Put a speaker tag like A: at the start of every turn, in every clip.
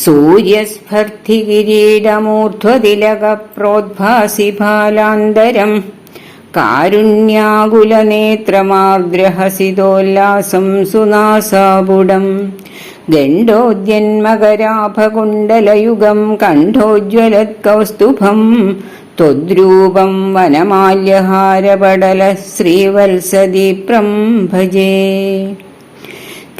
A: സൂര്യസ്ഫർത്തികിരീടമൂർധ്വതിലകപ്രോദ്ഭാസി ഫാലാന്തരം കാരുണ്യാകുലനേത്രമാർദ്രഹസിതോല്ലാസം സുനാസാപുടം ഗണ്ഡോദ്യന്മകരാഭകുണ്ടലയുഗം കണ്ഠോജ്വലത്കൗസ്തുഭം त्वद्रूपं वनमाल्यहारपडलः श्रीवत्सदीप्रं भजे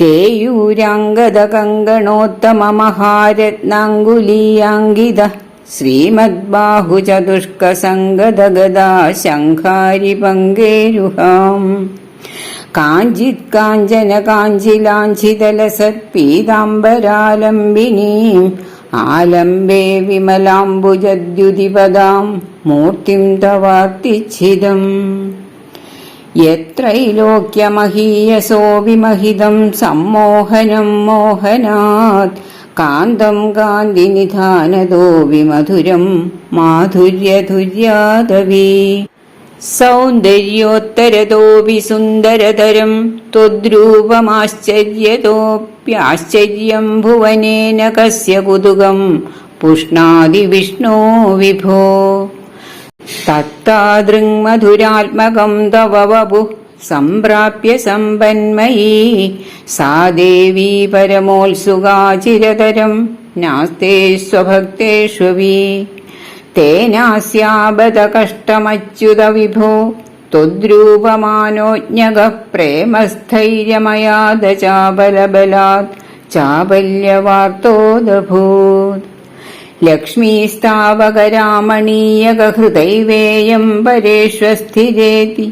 A: केयूराङ्गदकङ्गणोत्तममहारत्नाङ्गुलीयाङ्गिदः श्रीमद्बाहुचतुष्कसङ्गदगदा शङ्खारिपङ्गेरुहाम् काञ्चित् काञ्चन काञ्चिलाञ्छितलसत्पीताम्बरालम्बिनीम् आलम्बे विमलाम्बुजद्युतिपदाम् मूर्तिम् तवार्तिच्छिदम् യത്രൈലോക്യമഹീയസോ വിമഹിതം സമ്മോഹനം മോഹനാത്. കാന്തം കാന്തി നിധാനതോ വിമധുരം മാധുര്യധുര്യാദവി. സൗന്ദര്യോത്തരതോപി സുന്ദരതരം ത്വദ്രൂപമാശ്ചര്യതോപ്യാശ്ചര്യം ഭുവനേന കസ്യ കുതുകം പുഷ്ണാതി വിഷ്ണോ വിഭോ. तत्तादृङ्मधुरात्मकं तव वपुः सम्प्राप्य सम्पन्मयी सा देवी परमोत्सुका चिरतरं नास्ते स्वभक्तेष्वपि तेनास्याबद कष्टमच्युत विभो त्वद्रूपमानोज्ञकः प्रेमस्थैर्यमयाद चाबलबलात् चाबल्यवार्तोदभूत् लक्ष्मीस्तावकरामणीयकहृदैवेयं परेष्वस्थिरेति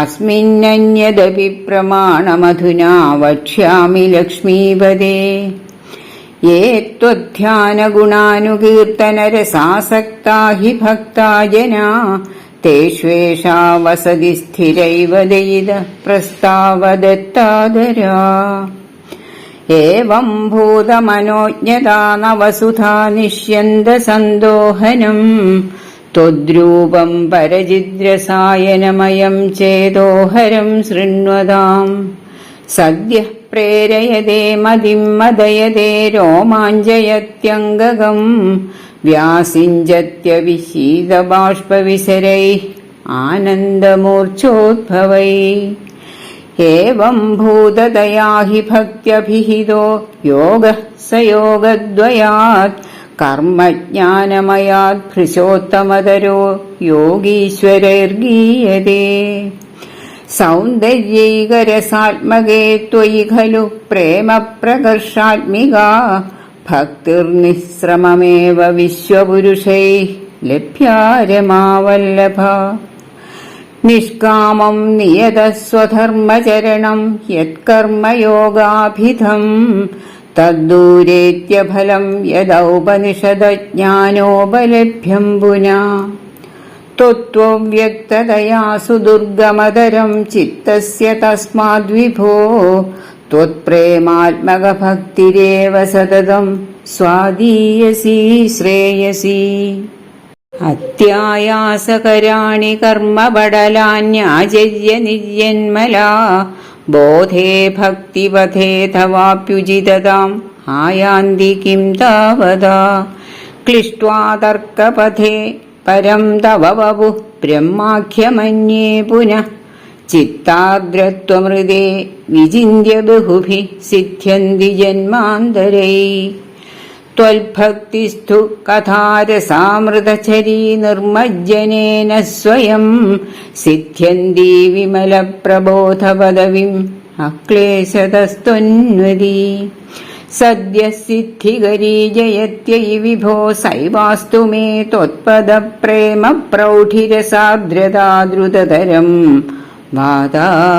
A: अस्मिन्नन्यदपि प्रमाणमधुना वक्ष्यामि लक्ष्मीपदे ये त्वध्यानगुणानुकीर्तनरसासक्ता हि भक्ता जना तेष्वेषा वसति स्थिरैव दयिद प्रस्तावदत्तादरा ഏവം ഭൂതമനോജ്ഞതാ നവസുധാ നിഷ്യന്ത സന്തോഹനം. ത്വദ്രൂപം പരചിദ്രസായനമയം ചേതോഹരം ശൃണ്വതാം. സദ്യ പ്രേരയതേ മതിം മദയതേ രോമാഞ്ചയത്യംഗകം. വ്യാസിഞ്ചത്യവിശീതബാഷ്പവിസരൈ ആനന്ദമൂർച്ഛോദ്ഭവൈ एवं भूतदया हि भक्त्यभिहितो योगः स योगद्वयात् कर्मज्ञानमयात् भृशोत्तमतरो योगीश्वरैर्गीयते सौन्दर्यैकरसात्मके त्वयि खलु प्रेमप्रकर्षात्मिका भक्तिर्निःश्रममेव विश्वपुरुषैः लभ्या रमावल्लभा निष्कामं नियतः स्वधर्मचरणं यत्कर्मयोगाभिधम् तद्दूरेत्यफलं यदौपनिषदज्ञानोपलभ्यं पुना त्वत्त्वव्यक्ततया सुदुर्गमतरं चित्तस्य तस्माद्विभो त्वत्प्रेमात्मकभक्तिरेव सततं स्वादीयसी श्रेयसी അത്യായാസകരാണി കർമ്മബടലാന്യാചര്യ നിജന്മലാ ബോധേ ഭക്തിപഥേ തവാപ്യുചിതതാം ആയാന്തി കിം താവതാ. ക്ലിഷ്ട്വാ തർക്കപഥേ പരം തവ വപു ബ്രഹ്മാഖ്യമന്യേ പുനഃ. ചിത്താഗ്രത്വമൃതേ വിചിന്യ ബഹുഭി. സിദ്ധ്യന്തി ജന്മാന്തരൈ. त्वल्भक्तिस्थु कथारसामृतचरी निर्मज्जनेन स्वयं सिद्ध्यन्ती विमलप्रबोधपदवीम् अक्लेशतस्त्वन्वदी सद्यः सिद्धिकरी जयत्यै विभो सैवास्तु मे त्वत्पदप्रेम प्रौढिरसार्द्रता द्रुततरम् वातालयाधीश्वर